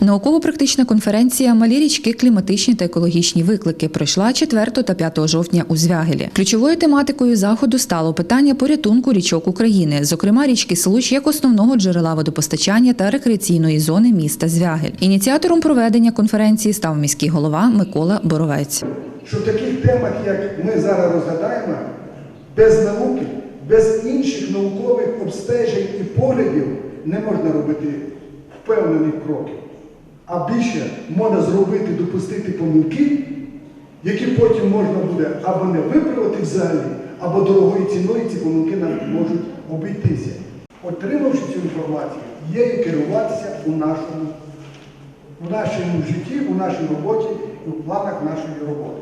Науково-практична конференція Малі річки, кліматичні та екологічні виклики пройшла 4 та 5 жовтня у Звягелі. Ключовою тематикою заходу стало питання порятунку річок України, зокрема річки Случ як основного джерела водопостачання та рекреаційної зони міста Звягель. Ініціатором проведення конференції став міський голова Микола Боровець. що в таких темах, як ми зараз розглядаємо, без науки, без інших наукових обстежень і поглядів не можна робити впевнених кроків. А більше можна зробити, допустити помилки, які потім можна буде або не виправити взагалі, або дорогою ціною ці помилки нам можуть обійтися. Отримавши цю інформацію, є і керуватися у нашому у нашому житті, у нашій роботі і в планах нашої роботи.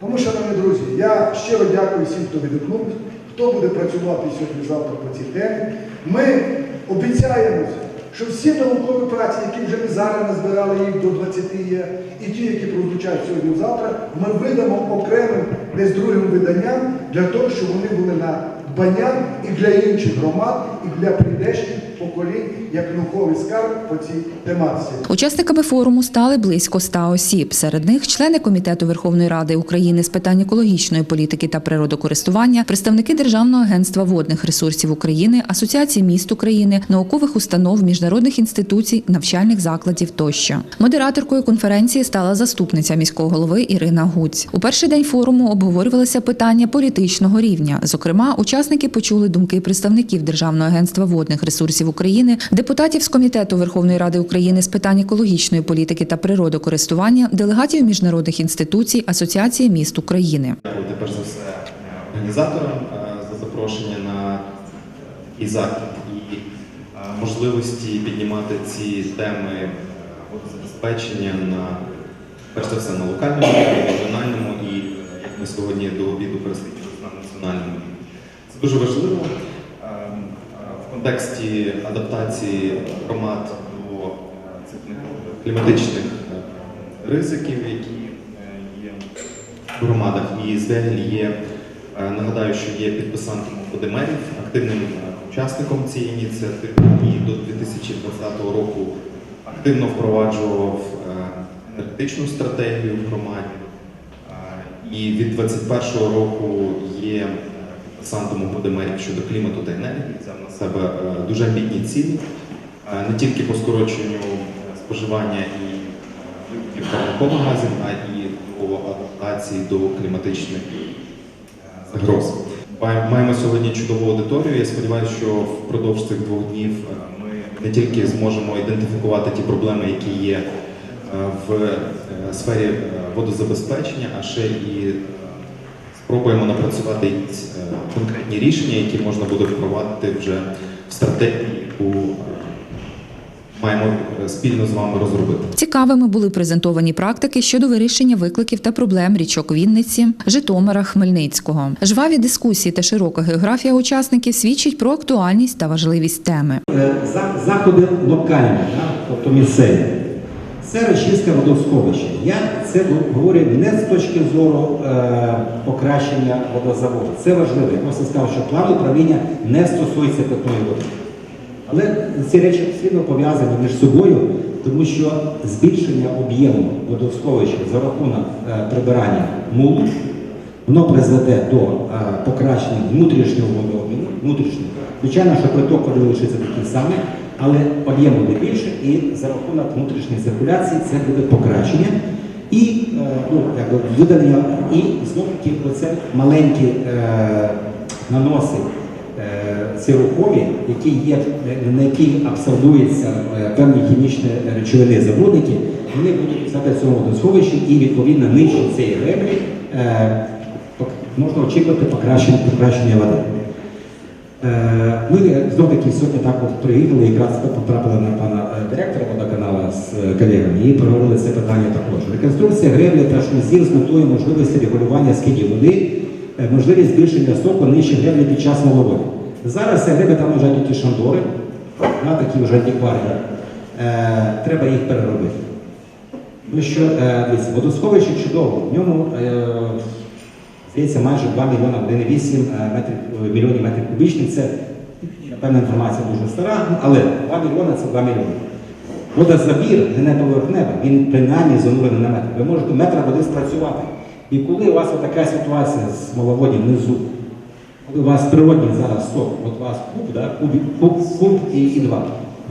Тому, шановні друзі, я щиро дякую всім, хто відгукнувся, хто буде працювати сьогодні-завтра по цій темі. Ми обіцяємося, що всі наукові праці, які вже ми зараз назбирали їх до 20 є, і ті, які прозвучать сьогодні-завтра, ми видамо окремим десь другим виданням для того, щоб вони були на дбання і для інших громад, і для прийдешніх поколінь, як науковий скарб по цій тематиці. Учасниками форуму стали близько 100 осіб. Серед них члени комітету Верховної Ради України з питань екологічної політики та природокористування, представники Державного агентства водних ресурсів України, Асоціації міст України, наукових установ, міжнародних інституцій, навчальних закладів тощо. Модераторкою конференції стала заступниця міського голови Ірина Гуць. У перший день форуму обговорювалися питання політичного рівня. Зокрема, учасники почули думки представників Державного агентства водних ресурсів України, депутатів з комітету Верховної Ради України з питань екологічної політики та природокористування, делегатів міжнародних інституцій, Асоціації міст України. Дякувати перш за все е, організаторам е, за запрошення на такий захід і е, можливості піднімати ці теми е, водозабезпечення на перш за все на локальному регіональному і е, як ми сьогодні до обіду переслідуємо на національному. Це дуже важливо е, е, контексті адаптації громад до е, цих кліматичних е, ризиків, які е, є в громадах і Звягель є, е, нагадаю, що є підписантом угоди активним е, учасником цієї ініціативи і до 2020 року активно впроваджував е, енергетичну стратегію в громаді. Е, І від 2021 року є е, підписантом щодо клімату та енергії. Взяв на себе е, дуже амбітні цілі, е, не тільки по скороченню е, споживання і парникових газів, а і по адаптації до кліматичних загроз. Маємо сьогодні чудову аудиторію. Я сподіваюся, що впродовж цих двох днів ми не тільки зможемо ідентифікувати ті проблеми, які є в сфері водозабезпечення, а ще і спробуємо напрацювати е, конкретні рішення, які можна буде впровадити вже в стратегії, яку е, маємо е, спільно з вами розробити. Цікавими були презентовані практики щодо вирішення викликів та проблем річок Вінниці, Житомира, Хмельницького. Жваві дискусії та широка географія учасників свідчить про актуальність та важливість теми. Заходи локальні, тобто місцеві. Це речистка водосховища. Я це говорю не з точки зору е, покращення водозаводу. Це важливо. Я просто сказав, що план управління не стосується питної води. Але ці речі сильно пов'язані між собою, тому що збільшення об'єму водосховища за рахунок е, прибирання мулу, воно призведе до е, покращення внутрішнього водообміну, внутрішнього. Звичайно, що приток лишиться такий самий, але об'єм буде більше, і за рахунок внутрішньої циркуляції це буде покращення. І е, ну, якби видалення, і знову таки оце маленькі е, наноси е, ці рухомі, які є, на які абсорбуються е, певні хімічні речовини забрудники, вони будуть писати в цьому водосховищі і відповідно нижче цієї греблі е, можна очікувати покращення, покращення води. Е, Ми знову таки сьогодні так от приїхали, якраз потрапили на пана е, директора водоканалу з е, колегами і проговорили це питання також. Реконструкція греблі та шлюзів з метою можливості регулювання скидів води, е, можливість збільшення стоку нижче греблі під час маловоди. Зараз ця гребля там лежать ті шандори, на такі вже. Е, Треба їх переробити. Ну що, е, водосховище чудово, в ньому е, здається майже 2 мільйони 1,8 метрів, е, мільйонів метрів кубічних. Це певна інформація дуже стара, ну, але 2 мільйони це 2 мільйони. Водозабір не на поверхневий, він принаймні занурений на метр. Ви можете метр води спрацювати. І коли у вас така ситуація з маловоддям внизу, коли у вас природній зараз сток, от у вас куб, куб, і два.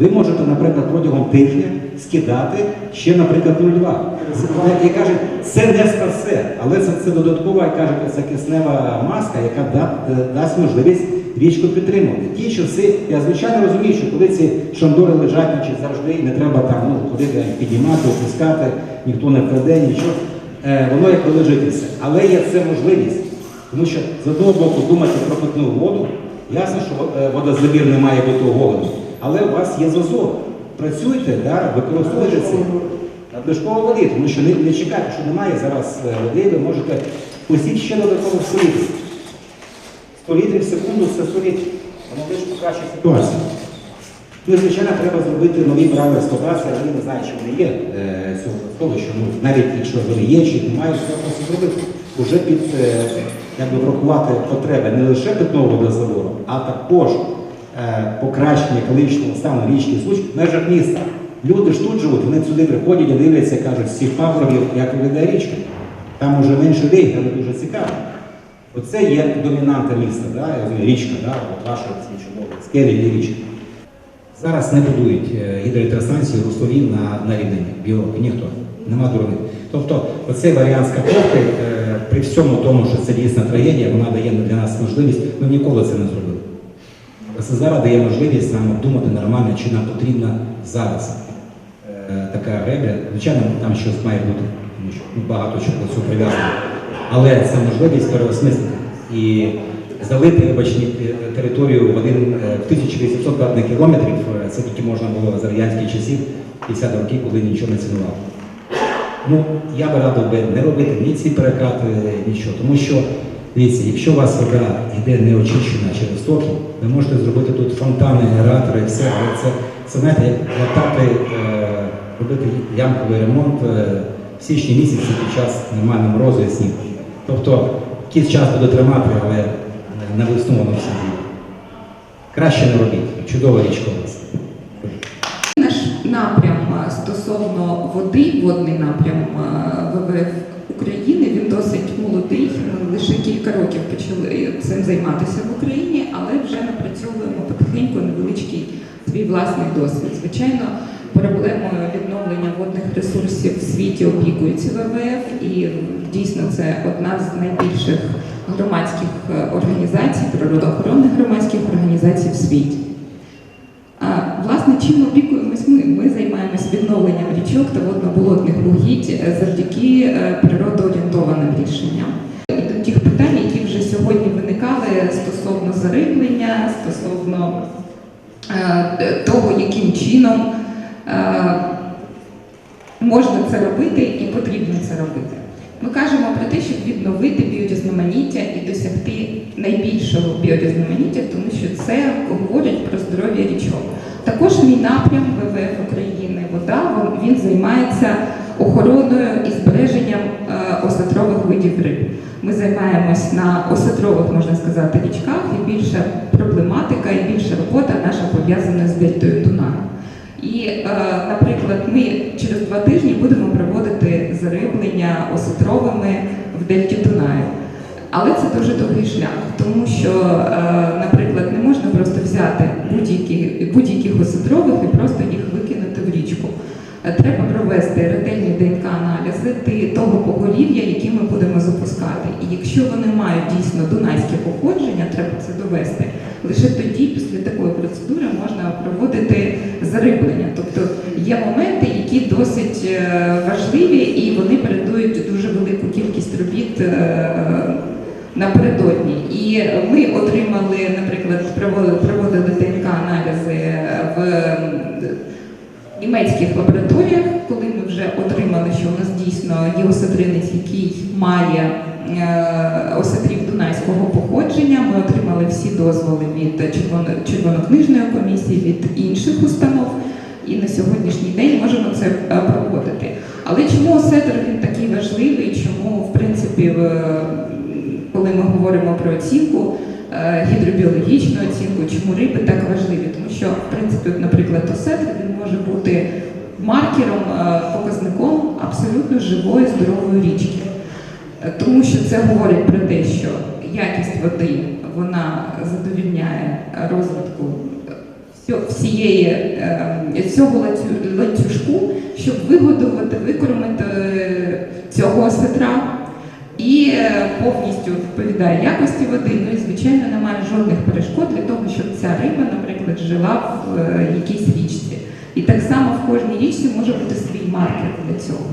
Ви можете, наприклад, протягом тижня скидати ще, наприклад, 0,2. Це- І кажуть, це не спасе, але це, це додаткова, кажуть, це киснева маска, яка да, е, дасть можливість річку підтримувати. Ті часи, я звичайно розумію, що коли ці шандори лежать, значить завжди не треба там ну, ходити піднімати, опускати, ніхто не вкраде, нічого. Е, воно як лежить все. Але є це можливість. Тому що з одного боку думати про питну воду, ясно, що е, водозабір не має бути оголений, але у вас є зазор. Працюйте, да, використовуйте це. Надлишково води, тому що не, не чекайте, що немає зараз е, води, ви можете пустіть ще додатково 100 літрів. 100 літрів в секунду це 100 літрів. Воно теж покращить ситуацію. Ну, і, звичайно, треба зробити нові правила експлуатації, але не знаю, чи вони є е, цього що ну, навіть якщо вони є, чи немає, треба просто зробити. Уже під е, як би, врахувати потреби не лише питного водозабору, а також е, покращення екологічного стану річки Случ в межах міста. Люди ж тут живуть, вони сюди приходять і дивляться, кажуть, з цих пагорбів, як виглядає річка. Там уже менше людей, але дуже цікаво. Оце є домінанта міста, да? річка, да? От ваша скелі і річка. Зараз не будують е, гідроелектростанції руслові на, на рівнині, біологи, ніхто, нема дурних. Тобто оцей варіант з е, при всьому тому, що це дійсна трагедія, вона дає для нас можливість, ми ніколи це не зробили. Зараз дає можливість нам обдумати нормально, чи нам потрібна зараз е, така гребля. Звичайно, там щось має бути, тому що багато чого цього прив'язано. Але це можливість переосмислити і залити вибачні територію в один е, в 1800 квадратних кілометрів. е, Це тільки можна було з радянських часів, 50 років, коли нічого не цінувало. Ну, я би радив би не робити ні ці перекати, нічого. Тому що, дивіться, якщо у вас вода йде неочищена через стоки, ви можете зробити тут фонтани, генератори, і все, але це, це знаєте, як латати, е, робити ямковий ремонт е, в січні місяці під час нормального морозу і снігу. Тобто, якийсь час буде тримати, але на весну воно все діє. Краще не робіть. Чудова річка у вас. Наш напрям стосовно води, водний напрям ВВФ України, він досить молодий. Лише кілька років почали цим займатися в Україні, але вже напрацьовуємо потихеньку невеличкий свій власний досвід. Звичайно, проблемою відновлення водних ресурсів в світі опікується ВВФ, і дійсно це одна з найбільших громадських е, організацій, природоохоронних громадських організацій в світі. Власне, чим опікуємось ми? Ми займаємось відновленням річок та водно-болотних угідь е, завдяки е, природоорієнтованим рішенням. І до тих питань, які вже сьогодні виникали стосовно зариблення, стосовно е, того, яким чином можна це робити і потрібно це робити. Ми кажемо про те, щоб відновити біорізноманіття і досягти найбільшого біорізноманіття, тому що це говорить про здоров'я річок. Також мій напрям ВВФ України Вода він- займається охороною і збереженням е, осетрових видів риб. Ми займаємось на осетрових, можна сказати, річках, і більша проблематика і більша робота наша пов'язана з дельтою Дунаю. І, е, наприклад, ми через два тижні будемо проводити зариблення осетровими в Дельті Дунаю. Але це дуже довгий шлях, тому що, е, наприклад, не можна просто взяти будь-яких осетрових і просто їх викинути в річку. Е, Треба провести ретельні ДНК-аналізи того поголів'я, які ми будемо запускати. І якщо вони мають дійсно дунайське походження, треба це довести. Лише тоді, після такої процедури, можна проводити зариблення. Тобто є моменти, які досить е, важливі, і вони передують дуже велику кількість робіт напередодні. І ми отримали, наприклад, проводили, ДНК-аналізи в німецьких лабораторіях, коли ми вже отримали, що у нас дійсно є осетринець, який має е, осетрів дунайського походження. Ми отримали всі дозволи від червонокнижної комісії, від інших установ. І на сьогоднішній день можемо це е, проводити. Але чому осетр він такий важливий? Чому, в принципі, коли ми говоримо про оцінку, е, гідробіологічну оцінку, чому риби так важливі? Тому що, в принципі, от, наприклад, осетр він може бути маркером, е, показником абсолютно живої здорової річки. Е, Тому що це говорить про те, що якість води вона задовільняє розвитку всієї цього ланцюжку, щоб вигодувати, викормити цього осетра і е, повністю відповідає якості води. Ну і звичайно немає жодних перешкод для того, щоб ця риба, наприклад, жила в е, якійсь річці. І так само в кожній річці може бути свій маркер для цього.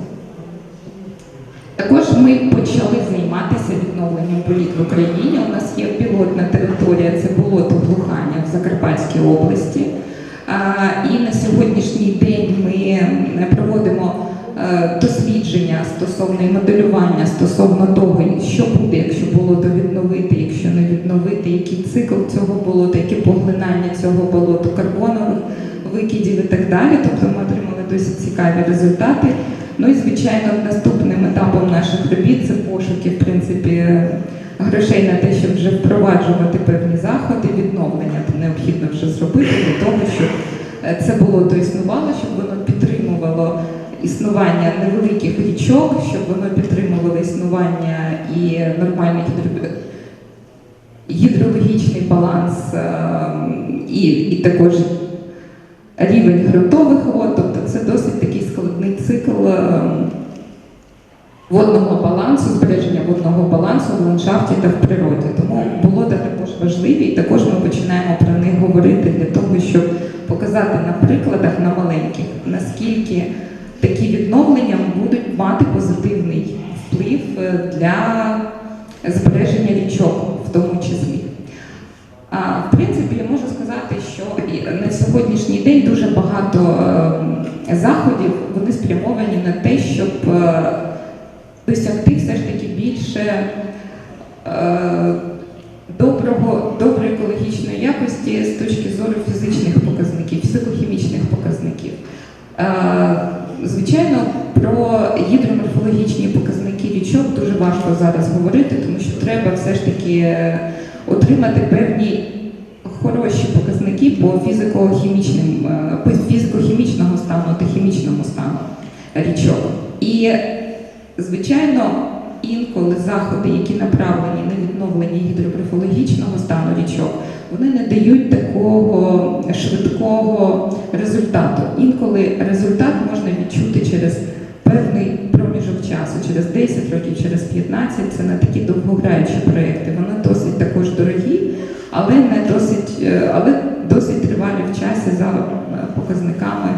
Також ми почали займатися відновленням боліт в Україні. У нас є пілотна територія, це болото Глухання в Закарпатській області. І на сьогоднішній день ми проводимо дослідження стосовно і моделювання стосовно того, що буде, якщо болото відновити, якщо не відновити, який цикл цього болота, яке поглинання цього болоту, карбонових викидів і так далі. Тобто ми отримали досить цікаві результати. Ну і звичайно, наступним етапом наших робіт це пошуки, в принципі, грошей на те, щоб вже впроваджувати певні заходи, відновлення необхідно вже зробити для того, щоб е, це болото існувало, щоб воно підтримувало існування невеликих річок, щоб воно підтримувало існування і нормальний гідро- гідрологічний баланс е, і, і також рівень ґрунтових вод, тобто це досить такий складний цикл е, водного балансу, збереження водного балансу в ландшафті та в природі. Тому болота також важливі, і також ми починаємо про них говорити для того, щоб показати на прикладах на маленьких, наскільки такі відновлення будуть мати позитивний вплив е, для збереження річок в тому числі. В принципі, я можу сказати, що на сьогоднішній день дуже багато е, заходів вони спрямовані на те, щоб е, досягти все ж таки більше е, доброго, доброї екологічної якості з точки зору фізичних показників, фізико-хімічних показників. Е, Звичайно, про гідроморфологічні показники річок дуже важко зараз говорити, тому що треба все ж таки е, отримати певні хороші показники по фізико-хімічним, е, по фізико-хімічного стану та хімічному стану річок. І, звичайно, інколи заходи, які направлені на відновлення гідроморфологічного стану річок, вони не дають такого швидкого результату. Інколи результат можна відчути через певний проміжок часу, через 10 років, через 15. Це не такі довгограючі проекти. Вони досить також дорогі, але не досить, е, але досить тривалі в часі за е, показниками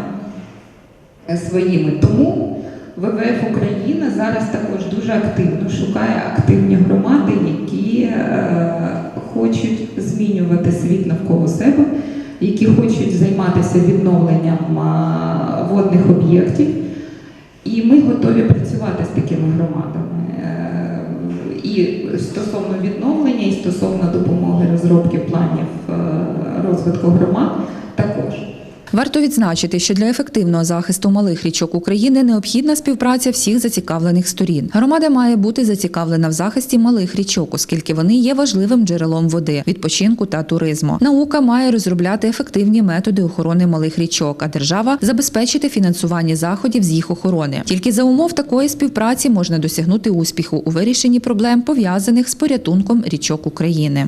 е, своїми. Тому ВВФ Україна зараз також дуже активно шукає активні громади, які хочуть змінювати світ навколо себе, які хочуть займатися відновленням водних об'єктів. І ми готові працювати з такими громадами. Е, І стосовно відновлення, і стосовно допомоги розробки планів е, розвитку громад також. Варто відзначити, що для ефективного захисту малих річок України необхідна співпраця всіх зацікавлених сторін. Громада має бути зацікавлена в захисті малих річок, оскільки вони є важливим джерелом води, відпочинку та туризму. Наука має розробляти ефективні методи охорони малих річок, а держава забезпечити фінансування заходів з їх охорони. Тільки за умов такої співпраці можна досягнути успіху у вирішенні проблем пов'язаних з порятунком річок України.